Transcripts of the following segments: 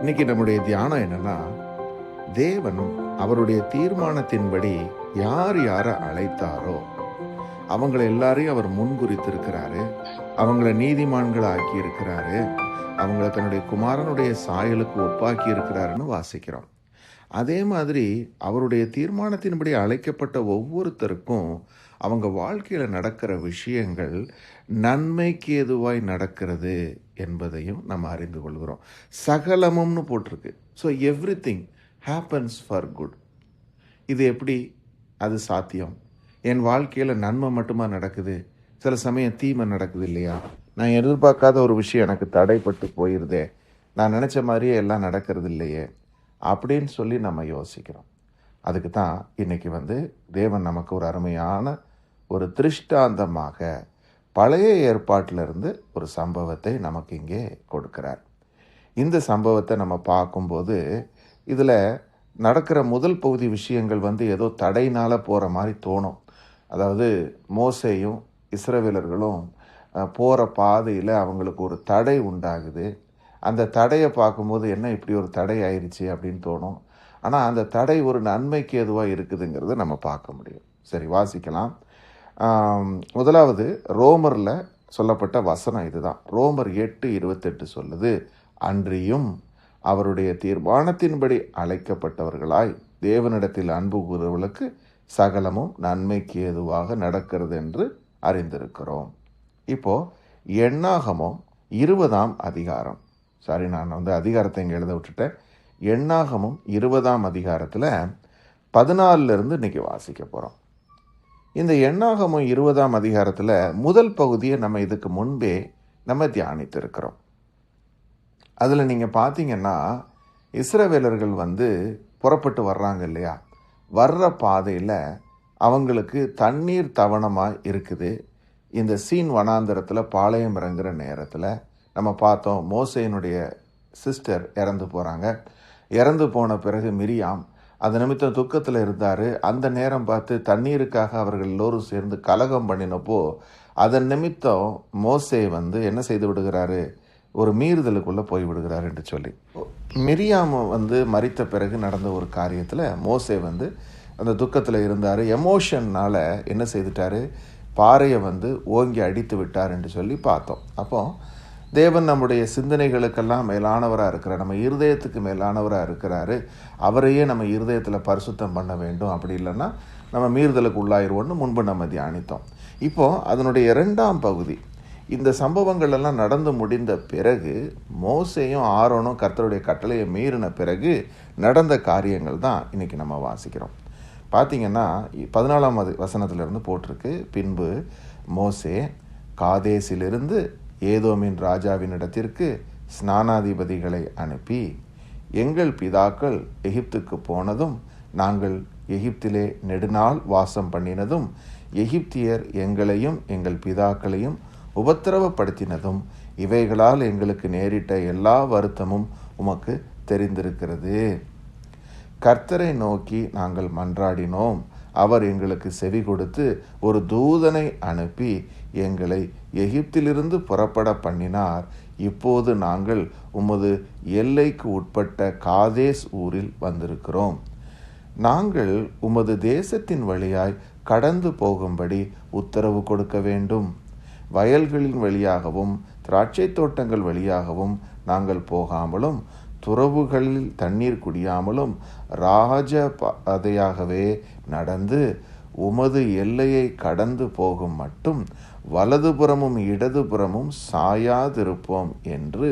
இன்னைக்கு நம்முடைய தியானம் என்னன்னா தேவன் அவருடைய தீர்மானத்தின்படி யார் யாரை அழைத்தாரோ அவங்கள எல்லாரையும் அவர் முன்குறித்திருக்கிறாரு அவங்கள நீதிமான்கள் ஆக்கி இருக்கிறாரு அவங்கள தன்னுடைய குமாரனுடைய சாயலுக்கு ஒப்பாக்கி இருக்கிறாருன்னு வாசிக்கிறோம். அதே மாதிரி அவருடைய தீர்மானத்தின்படி அழைக்கப்பட்ட ஒவ்வொருத்தருக்கும் அவங்க வாழ்க்கையில் நடக்கிற விஷயங்கள் நன்மைக்கு எதுவாய் நடக்கிறது என்பதையும் நம்ம அறிந்து கொள்கிறோம். சகலமும்னு போட்டிருக்கு. So everything happens for good இது எப்படி? அது சாத்தியம். என் வாழ்க்கையில் நன்மை மட்டுமா நடக்குது? சில சமயம் தீமை நடக்குது இல்லையா? நான் எதிர்பார்க்காத ஒரு விஷயம் எனக்கு தடைப்பட்டு போயிருதே. நான் நினச்ச மாதிரியே எல்லாம் நடக்கிறது இல்லையே? அப்படின்னு சொல்லி நம்ம யோசிக்கிறோம். அதுக்கு தான் இன்னைக்கு வந்து தேவன் நமக்கு ஒரு அருமையான ஒரு திருஷ்டாந்தமாக பழைய ஏற்பாட்டிலிருந்து ஒரு சம்பவத்தை நமக்கு இங்கே கொடுக்கிறார். இந்த சம்பவத்தை நம்ம பார்க்கும்போது இதில் நடக்கிற முதல் பகுதி விஷயங்கள் வந்து ஏதோ தடையினால் போகிற மாதிரி தோணும். அதாவது மோசையும் இஸ்ரவேலர்களும் போகிற பாதையில் அவங்களுக்கு ஒரு தடை உண்டாகுது. அந்த தடையை பார்க்கும்போது என்ன இப்படி ஒரு தடை ஆயிடுச்சு அப்படின்னு தோணும். ஆனால் அந்த தடை ஒரு நன்மைக்கு எதுவாக இருக்குதுங்கிறத நம்ம பார்க்க முடியும். சரி வாசிக்கலாம். முதலாவது ரோமரில் சொல்லப்பட்ட வசனம் இதுதான். ரோமர் எட்டு இருபத்தெட்டு சொல்லுது அன்றியும் அவருடைய தீர்மானத்தின்படி அழைக்கப்பட்டவர்களாய் தேவனிடத்தில் அன்பு கூறுவர்களுக்கு சகலமும் நன்மைக்கு ஏதுவாக நடக்கிறது என்று அறிந்திருக்கிறோம். இப்போ எண்ணாகமம் இருபதாம் அதிகாரம். சாரி நான் வந்து அதிகாரத்தை இங்கே எழுத விட்டுட்டேன். எண்ணாகமும் இருபதாம் அதிகாரத்தில் பதினாலிருந்து இன்னைக்கு வாசிக்க போகிறோம் இந்த எண்ணாகமும் இருபதாம் அதிகாரத்தில் முதல் பகுதியை நம்ம இதுக்கு முன்பே நம்ம தியானித்திருக்கிறோம். அதில் நீங்கள் பார்த்தீங்கன்னா இஸ்ரவேலர்கள் வந்து புறப்பட்டு வர்றாங்க இல்லையா? வர்ற பாதையில் அவங்களுக்கு தண்ணீர் தவணமாக இருக்குது. இந்த சீன் வனாந்தரத்தில் பாளையம் இறங்குற நேரத்தில் நம்ம பார்த்தோம் மோசையினுடைய சிஸ்டர் இறந்து போகிறாங்க இறந்து போன பிறகு மிரியாம் அந்த நிமித்தம் துக்கத்தில் இருந்தார். அந்த நேரம் பார்த்து தண்ணீருக்காக அவர்கள் எல்லோரும் சேர்ந்து கலகம் பண்ணினப்போ அதன் நிமித்தம் மோசே வந்து என்ன செய்து விடுகிறாரு? ஒரு மீறுதலுக்குள்ளே போய் விடுகிறார் என்று சொல்லி. மிரியாம் வந்து மறித்த பிறகு நடந்த ஒரு காரியத்தில் மோசே வந்து அந்த துக்கத்தில் இருந்தார். எமோஷன்னால் என்ன செய்துட்டாரு? பாறையை வந்து ஓங்கி அடித்து விட்டார் என்று சொல்லி பார்த்தோம். அப்போது தேவன் நம்முடைய சிந்தனைகளுக்கெல்லாம் மேலானவராக இருக்கிறார். நம்ம இருதயத்துக்கு மேலானவராக இருக்கிறாரு. அவரையே நம்ம இருதயத்தில் பரிசுத்தம் பண்ண வேண்டும். அப்படி இல்லைன்னா நம்ம மீறுதலுக்கு உள்ளாயிருவோம்னு முன்பு நம்ம தியானித்தோம். இப்போ அதனுடைய இரண்டாம் பகுதி இந்த சம்பவங்கள் எல்லாம் நடந்து முடிந்த பிறகு மோசையும் ஆரோனும் கர்த்தருடைய கட்டளையை மீறின பிறகு நடந்த காரியங்கள் தான் இன்னைக்கு நம்ம வாசிக்கிறோம். பார்த்தீங்கன்னா பதினாலாம் வசனத்திலிருந்து போட்டிருக்கு. பின்பு மோசே காதேசிலிருந்து ஏதோமின் ராஜாவினிடத்திற்கு ஸ்நானாதிபதிகளை அனுப்பி எங்கள் பிதாக்கள் எகிப்துக்கு போனதும் நாங்கள் எகிப்திலே நெடுநாள் வாசம் பண்ணினதும் எகிப்தியர் எங்களையும் எங்கள் பிதாக்களையும் உபத்திரவப்படுத்தினதும் இவைகளால் எங்களுக்கு நேரிட்ட எல்லா வருத்தமும் உமக்கு தெரிந்திருக்கிறது. கர்த்தரை நோக்கி நாங்கள் மன்றாடினோம். அவர் எங்களுக்கு செவி கொடுத்து ஒரு தூதனை அனுப்பி எங்களை எகிப்திலிருந்து புறப்பட பண்ணினார். இப்போது நாங்கள் உமது எல்லைக்கு உட்பட்ட காதேஸ் ஊரில் வந்திருக்கிறோம். நாங்கள் உமது தேசத்தின் வழியாய் கடந்து போகும்படி உத்தரவு கொடுக்க வேண்டும். வயல்களின் வழியாகவும் திராட்சை தோட்டங்கள் வழியாகவும் நாங்கள் போகாமலும் துறவுகளில் தண்ணீர் குடியாமலும் ராஜ பாதையாகவே நடந்து உமது எல்லையை கடந்து போகும் மட்டும் வலதுபுறமும் இடதுபுறமும் சாயாதிருப்போம் என்று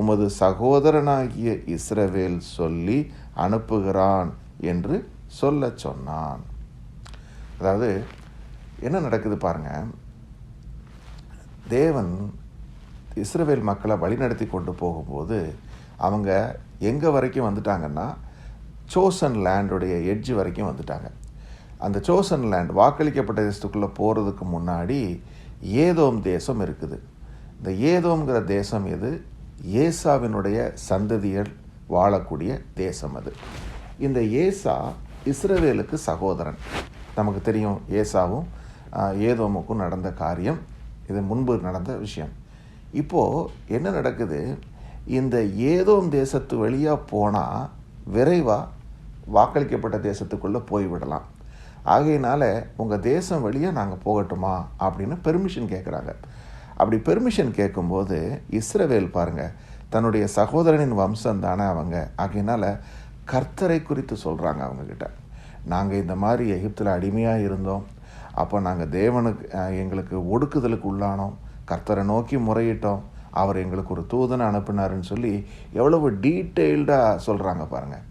உமது சகோதரனாகிய இஸ்ரவேல் சொல்லி அனுப்புகிறான் என்று சொல்லச் சொன்னான். அதாவது என்ன நடக்குது பாருங்க. தேவன் இஸ்ரவேல் மக்களை வழிநடத்தி கொண்டு போகும்போது அவங்க எங்கே வரைக்கும் வந்துட்டாங்கன்னா சோசன் லேண்டுடைய எட்ஜ் வரைக்கும் வந்துட்டாங்க. அந்த சோசன் லேண்ட் வாக்களிக்கப்பட்ட தேசத்துக்குள்ளே போகிறதுக்கு முன்னாடி ஏதோம் தேசம் இருக்குது. இந்த ஏதோங்கிற தேசம் எது? ஏசாவினுடைய சந்ததியர் வாழக்கூடிய தேசம் அது. இந்த ஏசா இஸ்ரவேலுக்கு சகோதரன். நமக்கு தெரியும் ஏசாவும் ஏதோமுக்கும் நடந்த காரியம் இது முன்பு நடந்த விஷயம். இப்போது என்ன நடக்குது? இந்த ஏதோம் தேசத்து வழியாக போனால் விரைவாக வாக்களிக்கப்பட்ட தேசத்துக்குள்ளே போய்விடலாம் ஆகையினால உங்கள் தேசம் வழியாக நாங்கள் போகட்டுமா? அப்படின்னு பெர்மிஷன் கேட்குறாங்க அப்படி பெர்மிஷன் கேட்கும்போது இஸ்ரவேல் பாருங்கள் தன்னுடைய சகோதரனின் வம்சம் தானே அவங்க. ஆகையினால கர்த்தரை குறித்து சொல்கிறாங்க அவங்கக்கிட்ட நாங்கள் இந்த மாதிரி எகிப்தில் அடிமையாக இருந்தோம். அப்போ நாங்கள் தேவனுக்கு எங்களுக்கு ஒடுக்குதலுக்கு உள்ளானோம். கர்த்தரை நோக்கி முறையிட்டோம். அவர் எங்களுக்கு ஒரு தூதனை அனுப்பினாருன்னு சொல்லி எவ்வளவு டீட்டெயில்டாக சொல்கிறாங்க பாருங்கள்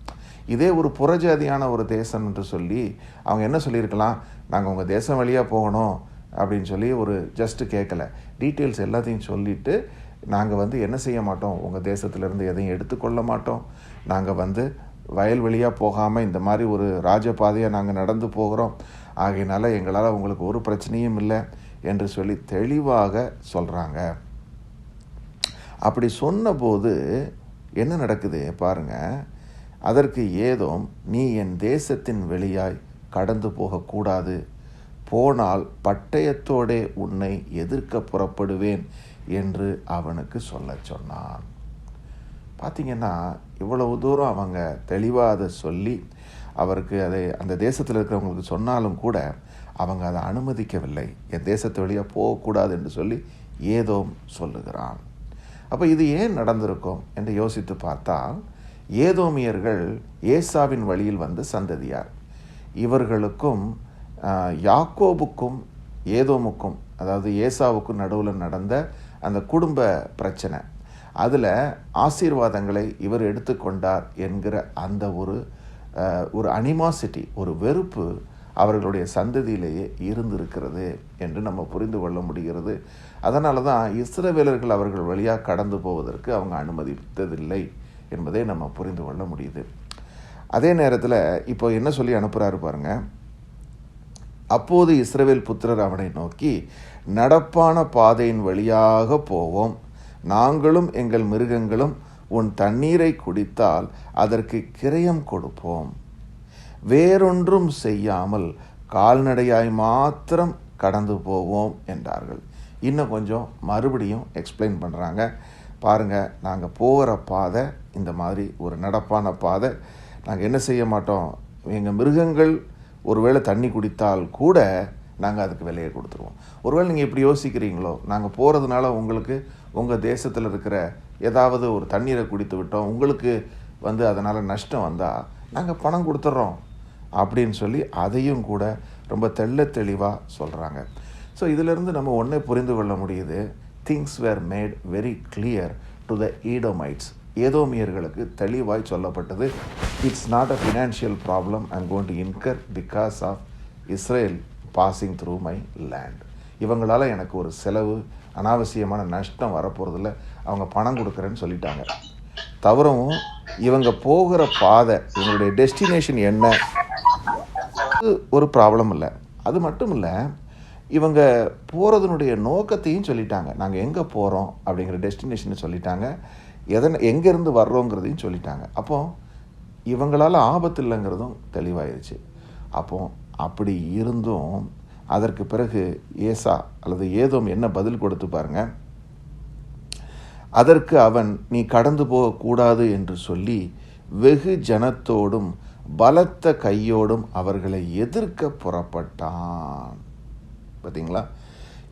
இதே ஒரு புறஜாதியான ஒரு தேசம் என்று சொல்லி அவங்க என்ன சொல்லியிருக்கலாம்? நாங்கள் உங்கள் தேசம் வழியாக போகணும் அப்படின்னு சொல்லி ஒரு ஜஸ்ட்டு கேட்கல டீட்டெயில்ஸ் எல்லாத்தையும் சொல்லிவிட்டு நாங்கள் வந்து என்ன செய்ய மாட்டோம்? உங்கள் தேசத்திலேருந்து எதையும் எடுத்துக்கொள்ள மாட்டோம். நாங்கள் வந்து வயல்வெளியாக போகாமல் இந்த மாதிரி ஒரு ராஜபாதையாக நாங்கள் நடந்து போகிறோம். ஆகையினால எங்களால் உங்களுக்கு ஒரு பிரச்சனையும் இல்லை என்று சொல்லி தெளிவாக சொல்கிறாங்க அப்படி சொன்னபோது என்ன நடக்குது பாருங்க. அதற்கு ஏதோம் நீ என் தேசத்தின் வெளியாய் கடந்து போகக்கூடாது போனால் பட்டயத்தோடே உன்னை எதிர்க்க புறப்படுவேன் என்று அவனுக்கு சொல்ல சொன்னான். பார்த்தீங்கன்னா இவ்வளவு தூரம் அவங்க தெளிவாக அதை சொல்லி அவருக்கு அதை அந்த தேசத்தில் இருக்கிறவங்களுக்கு சொன்னாலும் கூட அவங்க அதை அனுமதிக்கவில்லை. என் தேசத்து வழியாக போகக்கூடாது என்று சொல்லி ஏதோ சொல்லுகிறான். அப்போ இது ஏன் நடந்திருக்கும் என்று யோசித்து பார்த்தால் ஏதோமியர்கள் ஏசாவின் வழியில் வந்த சந்ததியார். இவர்களுக்கும் யாக்கோபுக்கும் ஏதோமுக்கும் அதாவது ஏசாவுக்கும் நடுவில் நடந்த அந்த குடும்ப பிரச்சனை அதில் ஆசீர்வாதங்களை இவர் எடுத்துக்கொண்டார் என்கிற அந்த ஒரு ஒரு அனிமாசிட்டி ஒரு வெறுப்பு அவர்களுடைய சந்ததியிலேயே இருந்திருக்கிறது என்று நம்ம புரிந்து கொள்ள முடிகிறது. அதனால தான் இஸ்ரவேலர்கள் அவர்கள் வழியாக கடந்து போவதற்கு அவங்க அனுமதித்ததில்லை என்பதை நம்ம புரிந்து கொள்ள முடியுது. அதே நேரத்தில் இப்போ என்ன சொல்லி அனுப்புகிறாரு பாருங்க. அப்போது இஸ்ரவேல் புத்திரர் அவனை நோக்கி நடப்பான பாதையின் வழியாக போவோம். நாங்களும் எங்கள் மிருகங்களும் உன் தண்ணீரை குடித்தால் அதற்கு கிரயம் கொடுப்போம். வேறொன்றும் செய்யாமல் கால்நடையாய் மாத்திரம் கடந்து போவோம் என்றார்கள். இன்னும் கொஞ்சம் மறுபடியும் எக்ஸ்பிளைன் பண்ணுறாங்க பாருங்கள் நாங்கள் போகிற பாதை இந்த மாதிரி ஒரு நடப்பான பாதை. நாங்கள் என்ன செய்ய மாட்டோம்? எங்கள் மிருகங்கள் ஒருவேளை தண்ணி குடித்தால் கூட நாங்கள் அதுக்கு விலையை கொடுத்துருவோம். ஒருவேளை நீங்கள் இப்படி யோசிக்கிறீங்களோ நாங்கள் போகிறதுனால உங்களுக்கு உங்கள் தேசத்தில் இருக்கிற ஏதாவது ஒரு தண்ணீரை குடித்து விட்டோம் உங்களுக்கு வந்து அதனால் நஷ்டம் வந்தால் நாங்கள் பணம் கொடுத்துட்றோம் அப்படின்னு சொல்லி அதையும் கூட ரொம்ப தெள்ள தெளிவாக சொல்கிறாங்க ஸோ இதிலிருந்து நம்ம ஒன்றே புரிந்து கொள்ள முடியுது. Things were made very clear to the Edomites ஏதோமியர்களுக்கு தெளிவாய் சொல்லப்பட்டது. It's not a financial problem I'm gone to incur because of Israel passing through my land இவங்களால் எனக்கு ஒரு செலவு அனாவசியமான நஷ்டம் வரப்போகிறதில்ல அவங்க பணம் கொடுக்குறேன்னு சொல்லிட்டாங்க. தவிரவும் இவங்க போகிற பாதை இவங்களுடைய டெஸ்டினேஷன் என்ன அது ஒரு ப்ராப்ளம் இல்லை. அது மட்டும் இல்லை இவங்க போகிறதுனுடைய நோக்கத்தையும் சொல்லிட்டாங்க. நாங்கள் எங்கே போகிறோம் அப்படிங்கிற டெஸ்டினேஷனை சொல்லிட்டாங்க. எதனை எங்கேருந்து வர்றோங்கிறதையும் சொல்லிட்டாங்க. அப்போ இவங்களால் ஆபத்து இல்லைங்கிறதும் தெளிவாயிருச்சு. அப்போ அப்படி இருந்தும் அதற்கு பிறகு ஏசா அல்லது ஏதோம் என்ன பதில் கொடுத்து பாருங்க. அதற்கு அவன் நீ கடந்து போகக்கூடாது என்று சொல்லி வெகு ஜனத்தோடும் பலத்த கையோடும் அவர்களை எதிர்க்க புறப்பட்டான். பார்த்தீங்களா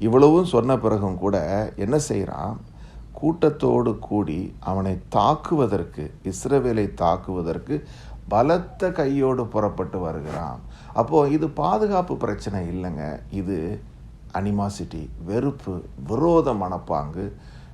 இவ்வளவும் சொன்ன பிறகும் கூட என்ன செய்கிறான் கூட்டத்தோடு கூடி அவனை தாக்குவதற்கு இஸ்ரவேலை தாக்குவதற்கு பலத்த கையோடு புறப்பட்டு வருகிறான். அப்போது இது பாதுகாப்பு பிரச்சனை இல்லைங்க. இது அனிமாசிட்டி வெறுப்பு விரோத மனப்பாங்கு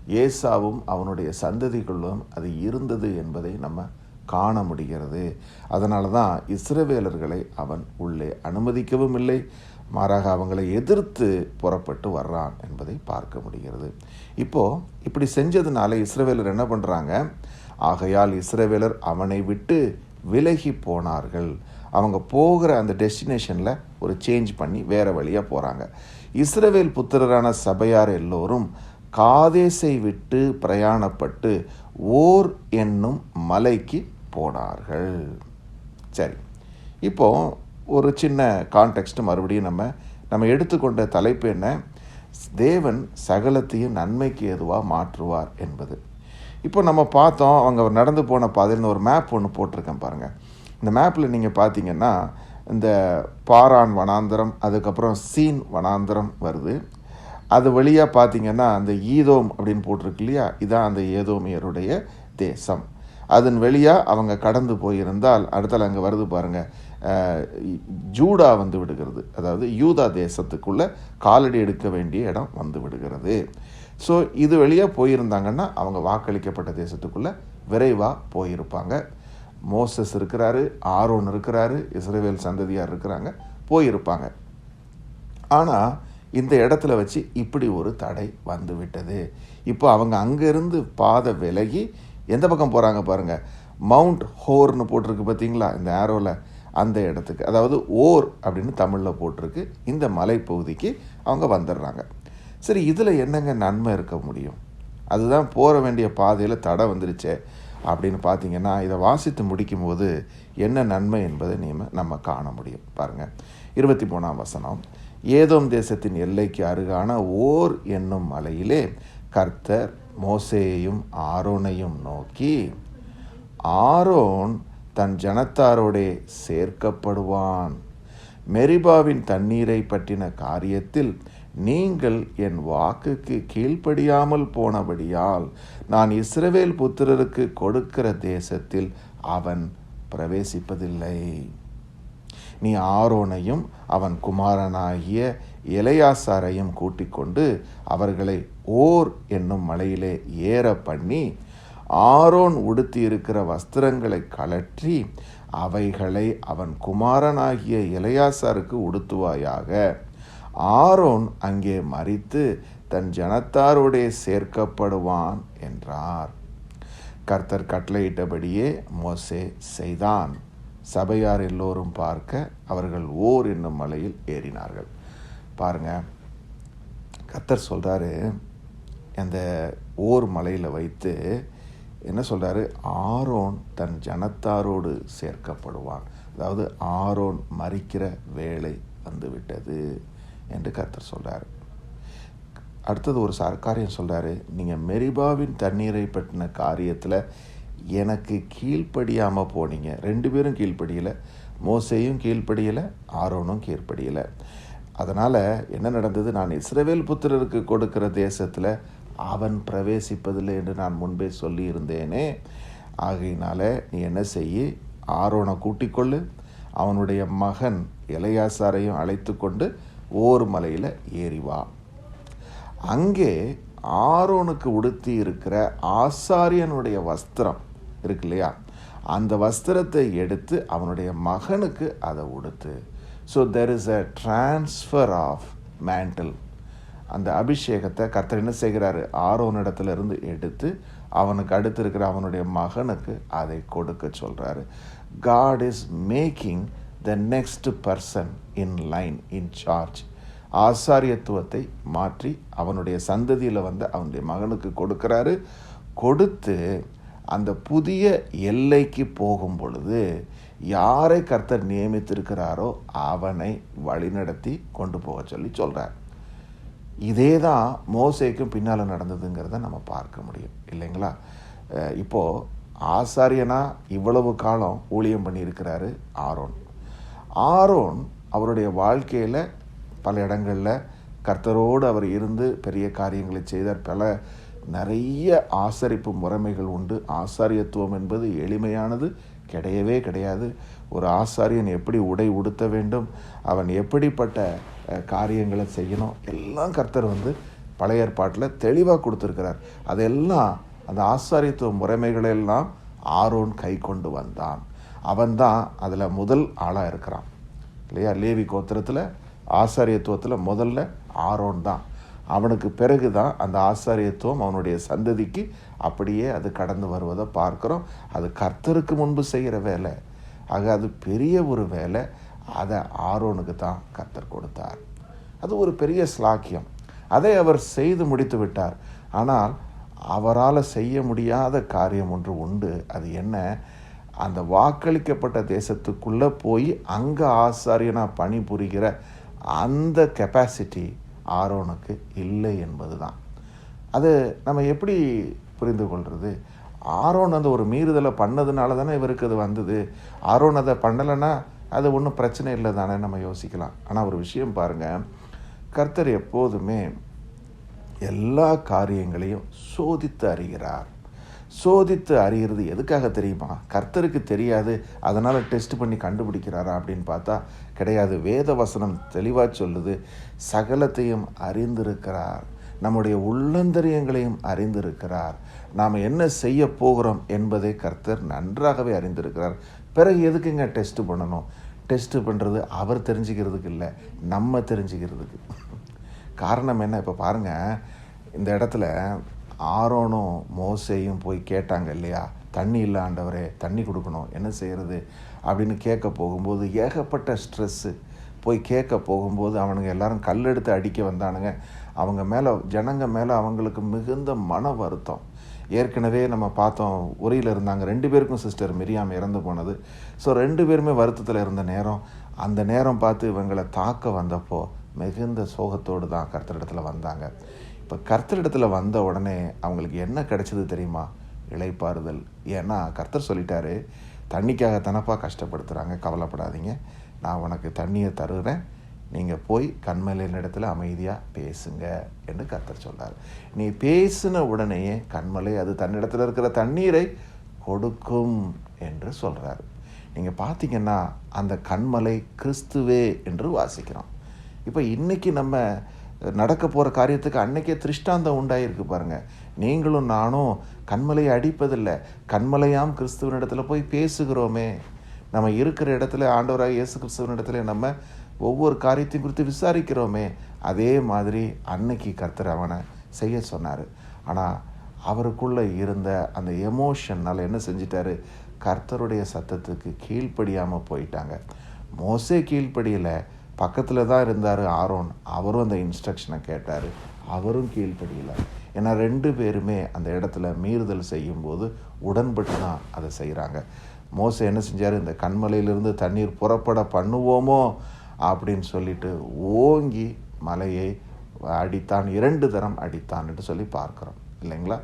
ஏசாவும் அவனுடைய சந்ததிகளும் அது இருந்தது என்பதை நம்ம காண முடிகிறது. அதனால தான் இஸ்ரவேலர்களை அவன் உள்ளே அனுமதிக்கவும் இல்லை மாறாக அவங்களை எதிர்த்து புறப்பட்டு வர்றான் என்பதை பார்க்க முடிகிறது. இப்போது இப்படி செஞ்சதுனால இஸ்ரவேலர் என்ன பண்ணுறாங்க ஆகையால் இஸ்ரவேலர் அவனை விட்டு விலகி போனார்கள். அவங்க போகிற அந்த டெஸ்டினேஷனில் ஒரு சேஞ்ச் பண்ணி வேறு வழியாக போகிறாங்க இஸ்ரவேல் புத்திரரான சபையார் எல்லோரும் காதேசை விட்டு பிரயாணப்பட்டு ஓர் என்னும் மலைக்கு போனார்கள். சரி இப்போ ஒரு சின்ன கான்டெக்ஸ்ட் மறுபடியும் நம்ம நம்ம எடுத்துக்கொண்ட தலைப்பு என்ன? தேவன் சகலத்தையும் நன்மைக்கு எதுவாக மாற்றுவார் என்பது. இப்போ நம்ம பார்த்தோம் அவங்க நடந்து போன பாதையில் ஒரு மேப் ஒன்று போட்டிருக்கேன் பாருங்கள் இந்த மேப்பில் நீங்கள் பார்த்தீங்கன்னா இந்த பாரான் வனாந்தரம் அதுக்கப்புறம் சீன் வனாந்தரம் வருது. அது வழியாக பார்த்தீங்கன்னா அந்த ஈதோம் அப்படின்னு போட்டிருக்கு இல்லையா? இதான் அந்த ஏதோமியருடைய தேசம். அதன் வழியாக அவங்க கடந்து போயிருந்தால் அடுத்தால் அங்கே வருது பாருங்கள் ஜூடா வந்து விடுகிறது. அதாவது யூதா தேசத்துக்குள்ளே காலடி எடுக்க வேண்டிய இடம் வந்து விடுகிறது. ஸோ இது வழியாக போயிருந்தாங்கன்னா அவங்க வாக்களிக்கப்பட்ட தேசத்துக்குள்ளே விரைவாக போயிருப்பாங்க. மோசஸ் இருக்கிறாரு ஆரோன் இருக்கிறாரு இஸ்ரேவேல் சந்ததியார் இருக்கிறாங்க போயிருப்பாங்க. ஆனால் இந்த இடத்துல வச்சு இப்படி ஒரு தடை வந்து விட்டது இப்போ அவங்க அங்கேருந்து பாதை விலகி எந்த பக்கம் போகிறாங்க பாருங்கள் மவுண்ட் ஹோர்னு போட்டிருக்கு பார்த்தீங்களா? இந்த ஆரோவில் அந்த இடத்துக்கு. அதாவது ஓர் அப்படின்னு தமிழில் போட்டிருக்கு. இந்த மலைப்பகுதிக்கு அவங்க வந்துடுறாங்க. சரி இதில் என்னங்க நன்மை இருக்க முடியும்? அதுதான் போக வேண்டிய பாதையில் தடை வந்துருச்சே அப்படின்னு பார்த்தீங்கன்னா இதை வாசித்து முடிக்கும்போது என்ன நன்மை என்பதை நீம நம்ம காண முடியும். பாருங்கள் இருபத்தி மூணாம் வசனம். ஏதோம் தேசத்தின் எல்லைக்கு அருகான ஓர் என்னும் மலையிலே கர்த்தர் மோசேயையும் ஆரோனையும் நோக்கி ஆரோன் தன் ஜனத்தாரோடே சேர்க்கப்படுவான். மெரிபாவின் தண்ணீரை பற்றின காரியத்தில் நீங்கள் என் வாக்குக்கு கீழ்ப்படியாமல் போனபடியால் நான் இஸ்ரவேல் புத்திரருக்கு கொடுக்கிற தேசத்தில் அவன் பிரவேசிப்பதில்லை. நீ ஆரோனையும் அவன் குமாரனாகிய இளையாசாரையும் கூட்டிக் கொண்டு அவர்களை ஓர் என்னும் மலையிலே ஏற பண்ணி ஆரோன் உடுத்தி இருக்கிற வஸ்திரங்களை கழற்றி அவைகளை அவன் குமாரனாகிய இளையாசாருக்கு உடுத்துவாயாக. ஆரோன் அங்கே மறித்து தன் ஜனத்தாரோடே சேர்க்கப்படுவான் என்றார். கர்த்தர் கட்டளையிட்டபடியே மோசே செய்தான். சபையார் எல்லோரும் பார்க்க அவர்கள் ஓர் என்னும் மலையில் ஏறினார்கள். பாருங்க கத்தர் சொல்கிறாரு அந்த ஓர் மலையில் வைத்து என்ன சொல்கிறாரு ஆரோன் தன் ஜனத்தாரோடு சேர்க்கப்படுவான். அதாவது ஆரோன் மறிக்கிற வேலை வந்துவிட்டது என்று கத்தர் சொல்கிறார் அடுத்தது ஒரு சார் காரியம் சொல்கிறாரு நீங்கள் மெரிபாவின் தண்ணீரை பற்றின காரியத்தில் எனக்கு கீழ்ப்படியாமல் போனீங்க. ரெண்டு பேரும் கீழ்ப்படியலை. மோசையும் கீழ்ப்படியலை. ஆரோனும் கீழ்ப்படியலை. அதனால் என்ன நடந்தது? நான் இஸ்ரவேல் புத்திரருக்கு கொடுக்கிற தேசத்தில் அவன் பிரவேசிப்பதில்லை என்று நான் முன்பே சொல்லியிருந்தேனே. ஆகையினால நீ என்ன செய்ய? ஆரோனை கூட்டிக்கொள்ளு அவனுடைய மகன் இளையாசாரையும் அழைத்து கொண்டு ஓர் மலையில் ஏறிவா அங்கே ஆரோனுக்கு உடுத்தி இருக்கிற ஆசாரியனுடைய வஸ்திரம் இருக்கு இல்லையா அந்த வஸ்திரத்தை எடுத்து அவனுடைய மகனுக்கு அதை உடுத்து. So there is a transfer of mantle அந்த அபிஷேகத்தை கர்த்தர் என்ன செய்கிறாரு? ஆரோனிடத்துல இருந்து எடுத்து அவனுக்கு அடுத்து இருக்கிற அவனுடைய மகனுக்கு அதை கொடுக்க சொல்கிறாரு God is making the next person in line in charge ஆசாரியத்துவத்தை மாற்றி அவனுடைய சந்ததியில் வந்து அவனுடைய மகனுக்கு கொடுக்கிறாரு. கொடுத்து அந்த புதிய எல்லைக்கு போகும் பொழுது யாரை கர்த்தர் நியமித்திருக்கிறாரோ அவனை வழிநடத்தி கொண்டு போக சொல்லி சொல்கிறார் இதே தான் மோசேக்கும் பின்னால் நடந்ததுங்கிறத நம்ம பார்க்க முடியும். இல்லைங்களா? இப்போது ஆசாரியனா இவ்வளவு காலம் ஊழியம் பண்ணியிருக்கிறாரு ஆரோன். ஆரோன் அவருடைய வாழ்க்கையில் பல இடங்களில் கர்த்தரோடு அவர் இருந்து பெரிய காரியங்களை செய்தார். பல நிறைய ஆசரிப்பு முறைமைகள் உண்டு. ஆசாரியத்துவம் என்பது எளிமையானது கிடையவே கிடையாது. ஒரு ஆசாரியன் எப்படி உடை உடுத்த வேண்டும் அவன் எப்படிப்பட்ட காரியங்களை செய்யணும் எல்லாம் கர்த்தர் வந்து பழைய ஏற்பாட்டில் தெளிவாக கொடுத்துருக்கிறார். அதெல்லாம் அந்த ஆசாரியத்துவ முறைமைகளெல்லாம் ஆரோன் கை கொண்டு வந்தான். அவன்தான் அதில் முதல் ஆளாக இருக்கிறான். இல்லையா? லேவி கோத்திரத்தில் ஆசாரியத்துவத்தில் முதல்ல ஆரோன் தான். அவனுக்கு பிறகு தான் அந்த ஆசாரியத்துவம் அவனுடைய சந்ததிக்கு அப்படியே அது கடந்து வருவதை பார்க்குறோம். அது கர்த்தருக்கு முன்பு செய்கிற வேலை. ஆக அது பெரிய ஒரு வேலை. அதை ஆரோனுக்கு தான் கர்த்தர் கொடுத்தார். அது ஒரு பெரிய ஸ்லாக்கியம். அதை அவர் செய்து முடித்து விட்டார். ஆனால் அவரால் செய்ய முடியாத காரியம் ஒன்று உண்டு. அது என்ன? அந்த வாக்களிக்கப்பட்ட தேசத்துக்குள்ளே போய் அங்கே ஆசாரியனாக பணிபுரிகிற அந்த கெப்பாசிட்டி ஆரோனுக்கு இல்லை என்பது தான் அது நம்ம எப்படி புரிந்து கொள்வது ஆரோன் அந்த ஒரு மீறுதலை பண்ணதுனால தானே இவருக்கு அது வந்தது. ஆரோன் அதை பண்ணலைன்னா அது ஒன்றும் பிரச்சனை இல்லை தானே நம்ம யோசிக்கலாம். ஆனால் ஒரு விஷயம் பாருங்கள் கர்த்தர் எப்போதுமே எல்லா காரியங்களையும் சோதித்து அறிகிறார். சோதித்து அறிகிறது. எதுக்காக தெரியுமா? கர்த்தருக்கு தெரியாது. அதனால் டெஸ்ட் பண்ணி கண்டுபிடிக்கிறாரா அப்படின்னு பார்த்தா கிடையாது. வேத வசனம் தெளிவாக சொல்லுது சகலத்தையும் அறிந்திருக்கிறார். நம்முடைய உள்ளந்தரியங்களையும் அறிந்திருக்கிறார். நாம் என்ன செய்ய போகிறோம் என்பதை கர்த்தர் நன்றாகவே அறிந்திருக்கிறார். பிறகு எதுக்குங்க டெஸ்ட் பண்ணணும்? டெஸ்ட்டு பண்ணுறது அவர் தெரிஞ்சுக்கிறதுக்கு இல்லை நம்ம தெரிஞ்சுக்கிறதுக்கு. காரணம் என்ன? இப்போ பாருங்கள் இந்த இடத்துல ஆரோனும் மோசையும் போய் கேட்டாங்க இல்லையா தண்ணி இல்லை ஆண்டவரே தண்ணி கொடுக்கணும் என்ன செய்கிறது அப்படின்னு கேட்க போகும்போது ஏகப்பட்ட ஸ்ட்ரெஸ்ஸு போய் கேட்க போகும்போது அவனுங்க எல்லாரும் கல்லெடுத்து அடிக்க வந்தானுங்க. அவங்க மேலே ஜனங்க மேலே அவங்களுக்கு மிகுந்த மன வருத்தம். ஏற்கனவே நம்ம பார்த்தோம் உரையில் இருந்தாங்க. ரெண்டு பேருக்கும் சிஸ்டர் மிரியாம் இறந்து போனது. ஸோ ரெண்டு பேருமே வருத்தத்தில் இருந்த நேரம். அந்த நேரம் பார்த்து இவங்களை தாக்க வந்தப்போ மிகுந்த சோகத்தோடு தான் கர்த்தரிடத்தில் வந்தாங்க. இப்போ கர்த்தரிடத்தில் வந்த உடனே அவங்களுக்கு என்ன கிடைச்சது தெரியுமா? இளைப்பாறுதல். ஏன்னா கர்த்தர் சொல்லிட்டாரு தண்ணிக்காக தனப்பாக கஷ்டப்படுத்துகிறாங்க கவலைப்படாதீங்க. நான் உனக்கு தண்ணியை தருகிறேன். நீங்கள் போய் கண்மலையின் இடத்துல அமைதியாக பேசுங்க என்று கர்த்தர் சொன்னார் நீ பேசின உடனேயே கண்மலை அது தன்னிடத்தில் இருக்கிற தண்ணீரை கொடுக்கும் என்று சொல்கிறார் நீங்கள் பார்த்தீங்கன்னா அந்த கண்மலை கிறிஸ்துவே என்று வாசிக்கிறோம். இப்போ இன்றைக்கி நம்ம நடக்க போகிற காரியத்துக்கு அன்னைக்கே திருஷ்டாந்தம் உண்டாயிருக்கு பாருங்கள் நீங்களும் நானும் கண்மலையை அடிப்பதில்லை. கண்மலையாம் கிறிஸ்துவனிடத்தில் போய் பேசுகிறோமே. நம்ம இருக்கிற இடத்துல ஆண்டவராக இயேசு கிறிஸ்துவனிடத்துல நம்ம ஒவ்வொரு காரியத்தையும் குறித்து விசாரிக்கிறோமே. அதே மாதிரி அன்னைக்கு கர்த்தர் அவனை செய்ய சொன்னார். ஆனால் அவருக்குள்ளே இருந்த அந்த எமோஷன்னால் என்ன செஞ்சிட்டாரு? கர்த்தருடைய சத்தத்துக்கு கீழ்ப்படியாமல் போயிட்டாங்க. மோசே கீழ்ப்படியில். பக்கத்தில் தான் இருந்தார் ஆரோன். அவரும் அந்த இன்ஸ்ட்ரக்ஷனை கேட்டார். அவரும் கீழ்ப்படியலை. ஏன்னா ரெண்டு பேருமே அந்த இடத்துல மீறுதல் செய்யும்போது உடன்பட்டு தான் அதை செய்கிறாங்க மோச என்ன செஞ்சார்? இந்த கண்மலையிலிருந்து தண்ணீர் புறப்பட பண்ணுவோமோ? அப்படின்னு சொல்லிட்டு ஓங்கி மலையை அடித்தான் இரண்டு தரம் அடித்தான்ட்டு சொல்லி பார்க்குறோம். இல்லைங்களா?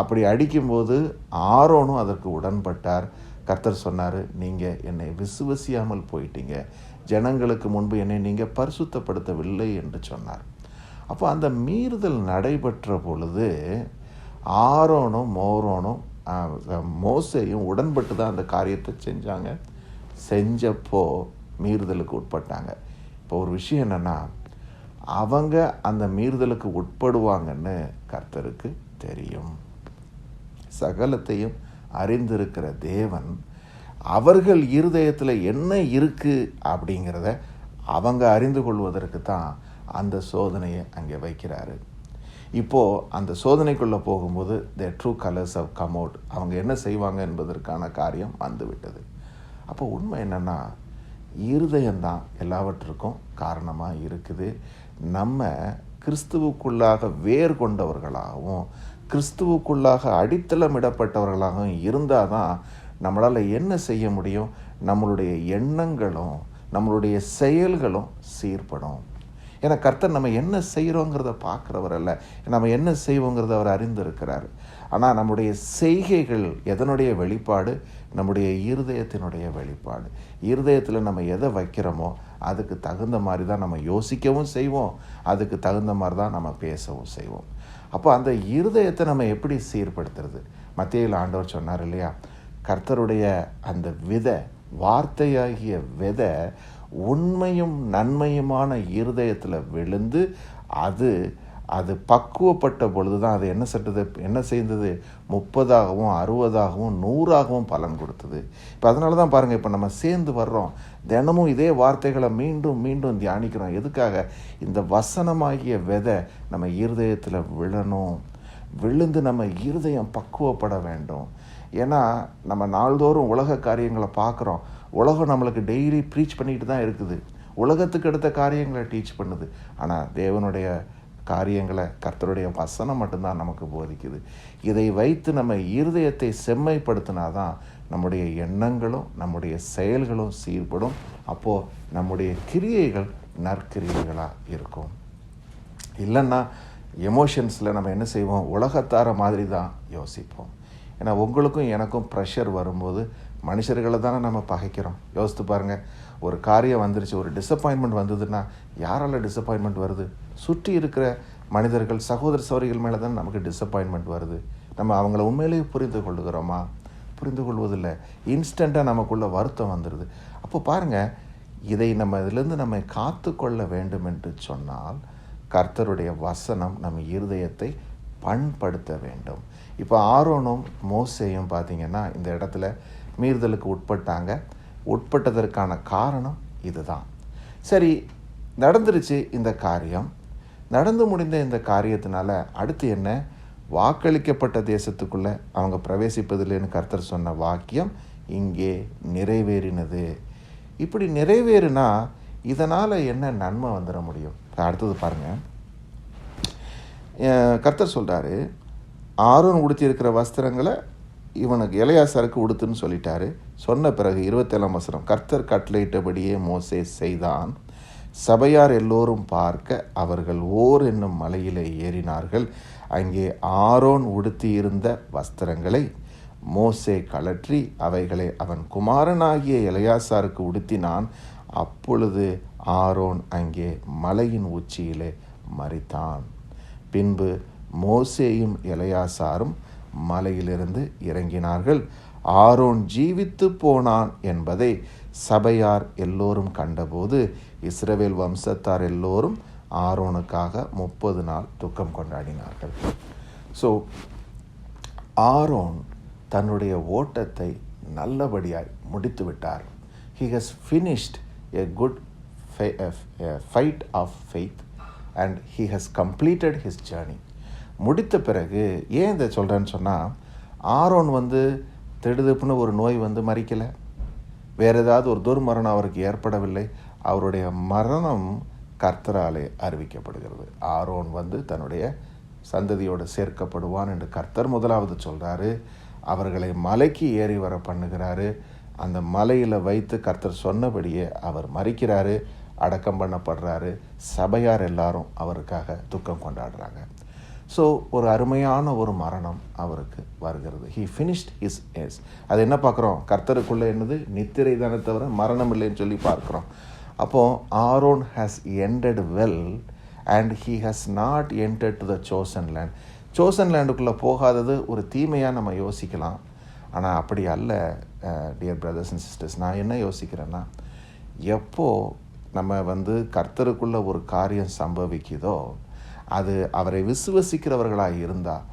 அப்படி அடிக்கும்போது ஆரோனும் அதற்கு உடன்பட்டார். கர்த்தர் சொன்னார் நீங்கள் என்னை விசுவசியாமல் போயிட்டீங்க. ஜனங்களுக்கு முன்பு என்னை நீங்கள் பரிசுத்தப்படுத்தவில்லை என்று சொன்னார். அப்போ அந்த மீறுதல் நடைபெற்ற பொழுது ஆரோனும் மோரோனும் மோசையும் உடன்பட்டு தான் அந்த காரியத்தை செஞ்சாங்க. செஞ்சப்போ மீறுதலுக்கு உட்பட்டாங்க. இப்போ ஒரு விஷயம் என்னென்னா அவங்க அந்த மீறுதலுக்கு உட்படுவாங்கன்னு கர்த்தருக்கு தெரியும். சகலத்தையும் அறிந்திருக்கிற தேவன் அவர்கள் இருதயத்தில் என்ன இருக்குது அப்படிங்கிறத அவங்க அறிந்து கொள்வதற்கு தான் அந்த சோதனையை அங்கே வைக்கிறாரு. இப்போது அந்த சோதனைக்குள்ளே போகும்போது the true colours of come out அவங்க என்ன செய்வாங்க என்பதற்கான காரியம் வந்துவிட்டது. அப்போ உண்மை என்னென்னா இருதயம்தான் எல்லாவற்றுக்கும் காரணமாக இருக்குது. நம்ம கிறிஸ்துவுக்குள்ளாக வேர் கொண்டவர்களாகவும் கிறிஸ்துவுக்குள்ளாக அடித்தளமிடப்பட்டவர்களாகவும் இருந்தால் தான் நம்மளால் என்ன செய்ய முடியும்? நம்மளுடைய எண்ணங்களும் நம்மளுடைய செயல்களும் சீர்படும். ஏன்னா கர்த்தர் நம்ம என்ன செய்கிறோங்கிறத பார்க்குறவர் அல்ல. நம்ம என்ன செய்வோங்கிறத அவர் அறிந்திருக்கிறார். ஆனால் நம்முடைய செய்கைகள் எதனுடைய வெளிப்பாடு? நம்முடைய இருதயத்தினுடைய வெளிப்பாடு. இருதயத்தில் நம்ம எதை வைக்கிறோமோ அதுக்கு தகுந்த மாதிரி தான் நம்ம யோசிக்கவும் செய்வோம். அதுக்கு தகுந்த மாதிரி தான் நம்ம பேசவும் செய்வோம். அப்போ அந்த இருதயத்தை நம்ம எப்படி சீர்படுத்துறது? மத்தியில் ஆண்டவர் சொன்னார் இல்லையா? கர்த்தருடைய அந்த விதை வார்த்தையாகிய விதை உண்மையும் நன்மையுமான இருதயத்தில் விழுந்து அது அது பக்குவப்பட்ட பொழுது தான் அது என்ன செட்டது என்ன செய்தது? முப்பதாகவும் அறுபதாகவும் நூறாகவும் பலன் கொடுத்தது. இப்போ அதனால தான் பாருங்கள் இப்போ நம்ம சேர்ந்து வர்றோம். தினமும் இதே வார்த்தைகளை மீண்டும் மீண்டும் தியானிக்கிறோம். எதுக்காக? இந்த வசனமாகிய விதை நம்ம இருதயத்தில் விழணும். விழுந்து நம்ம இருதயம் பக்குவப்பட வேண்டும். ஏன்னா நம்ம நாள்தோறும் உலக காரியங்களை பார்க்குறோம். உலகம் நம்மளுக்கு டெய்லி ப்ரீச் பண்ணிட்டு தான் இருக்குது. உலகத்துக்கு அடுத்த காரியங்களை டீச் பண்ணுது. ஆனால் தேவனுடைய காரியங்களை கர்த்தருடைய வசனம் மட்டும்தான் நமக்கு போதிக்குது. இதை வைத்து நம்ம இருதயத்தை செம்மைப்படுத்தினா தான் நம்முடைய எண்ணங்களும் நம்முடைய செயல்களும் சீர்படும். அப்போது நம்முடைய கிரியைகள் நற்கிரியைகளாக இருக்கும். இல்லைன்னா எமோஷன்ஸில் நம்ம என்ன செய்வோம்? உலகத்தார மாதிரி தான் யோசிப்போம். ஏன்னா உங்களுக்கும் எனக்கும் ப்ரெஷர் வரும்போது மனுஷர்களை தானே நம்ம பகைக்கிறோம். யோசித்து பாருங்கள் ஒரு காரியம் வந்துருச்சு ஒரு டிசப்பாயின்மெண்ட் வந்ததுன்னா யாரால் டிசப்பாயின்மெண்ட் வருது? சுற்றி இருக்கிற மனிதர்கள் சகோதர சௌரிகள் மேலே தான் நமக்கு டிசப்பாயின்மெண்ட் வருது. நம்ம அவங்கள உண்மையிலேயே புரிந்து கொள்ளுகிறோமா புரிந்து கொள்வதில்லை. இன்ஸ்டண்ட்டாக நமக்குள்ளே வருத்தம் வந்துடுது அப்போ பாருங்கள் இதை நம்ம இதிலேருந்து நம்ம காத்து கொள்ள வேண்டும் என்று சொன்னால் கர்த்தருடைய வசனம் நம்ம இருதயத்தை பண்படுத்த வேண்டும். இப்போ ஆரோனும் மோசையும் பார்த்தீங்கன்னா இந்த இடத்துல மீறுதலுக்கு உட்பட்டாங்க. உட்பட்டதற்கான காரணம் இதுதான். சரி நடந்துருச்சு இந்த காரியம். நடந்து முடிந்த இந்த காரியத்தினால அடுத்து என்ன? வாக்களிக்கப்பட்ட தேசத்துக்குள்ளே அவங்க பிரவேசிப்பதில்லைன்னு கர்த்தர் சொன்ன வாக்கியம் இங்கே நிறைவேறினது. இப்படி நிறைவேறுனா இதனால் என்ன நன்மை வந்துட முடியும்? அடுத்தது பாருங்கள் கர்த்தர் சொல்கிறாரு ஆரோன் உடுத்தியிருக்கிற வஸ்திரங்களை இவனுக்கு இளையாசாருக்கு உடுத்துன்னு சொல்லிட்டாரு. சொன்ன பிறகு இருபத்தேழாம் வசனம் கர்த்தர் கட்டளையிட்டபடியே மோசே செய்தான். சபையார் எல்லோரும் பார்க்க அவர்கள் ஓர் என்னும் மலையிலே ஏறினார்கள். அங்கே ஆரோன் உடுத்தியிருந்த வஸ்திரங்களை மோசே கலற்றி அவைகளை அவன் குமாரனாகிய இளையாசாருக்கு உடுத்தினான். அப்பொழுது ஆரோன் அங்கே மலையின் உச்சியிலே மறித்தான் பின்பு மோசேயும் இளையாசாரும் மலையிலிருந்து இறங்கினார்கள். ஆரோன் ஜீவித்து போனான் என்பதை சபையார் எல்லோரும் கண்டபோது இஸ்ரவேல் வம்சத்தார் எல்லோரும் ஆரோனுக்காக முப்பது நாள் துக்கம் கொண்டாடினார்கள். ஸோ ஆரோன் தன்னுடைய ஓட்டத்தை நல்லபடியாய் முடித்து விட்டார். He has finished a good fight of faith and he has completed his journey முடித்த பிறகு ஏன் இதை சொல்கிறேன்னு சொன்னால் ஆரோன் வந்து திடுதுப்புன்னு ஒரு நோய் வந்து மறிக்கலை. வேறு ஏதாவது ஒரு துர்மரணம் அவருக்கு ஏற்படவில்லை. அவருடைய மரணம் கர்த்தராலே அறிவிக்கப்படுகிறது. ஆரோன் வந்து தன்னுடைய சந்ததியோடு சேர்க்கப்படுவான் என்று கர்த்தர் முதலாவது சொல்கிறாரு அவர்களை மலைக்கு ஏறி வர பண்ணுகிறாரு. அந்த மலையில் வைத்து கர்த்தர் சொன்னபடியே அவர் மறிக்கிறாரு. அடக்கம் பண்ணப்படுறாரு. சபையார் எல்லாரும் அவருக்காக துக்கம் கொண்டாடுறாங்க. ஸோ ஒரு அருமையான ஒரு மரணம் அவருக்கு வருகிறது. ஹீ ஃபினிஷ்ட் ஹிஸ் எஸ் அது என்ன பார்க்குறோம்? கர்த்தருக்குள்ளே என்னது? நித்திரை தானே தவிர மரணம் இல்லைன்னு சொல்லி பார்க்குறோம். அப்போது Aaron has ended well and he has not entered to the chosen land chosen லேண்டுக்குள்ளே போகாதது ஒரு தீமையாக நம்ம யோசிக்கலாம். ஆனால் அப்படி அல்ல டியர் பிரதர்ஸ் அண்ட் சிஸ்டர்ஸ் நான் என்ன யோசிக்கிறேன்னா எப்போது நம்ம வந்து கர்த்தருக்குள்ள ஒரு காரியம் சம்பவிக்குதோ அது அவரை விசுவசிக்கிறவர்களாக இருந்தால்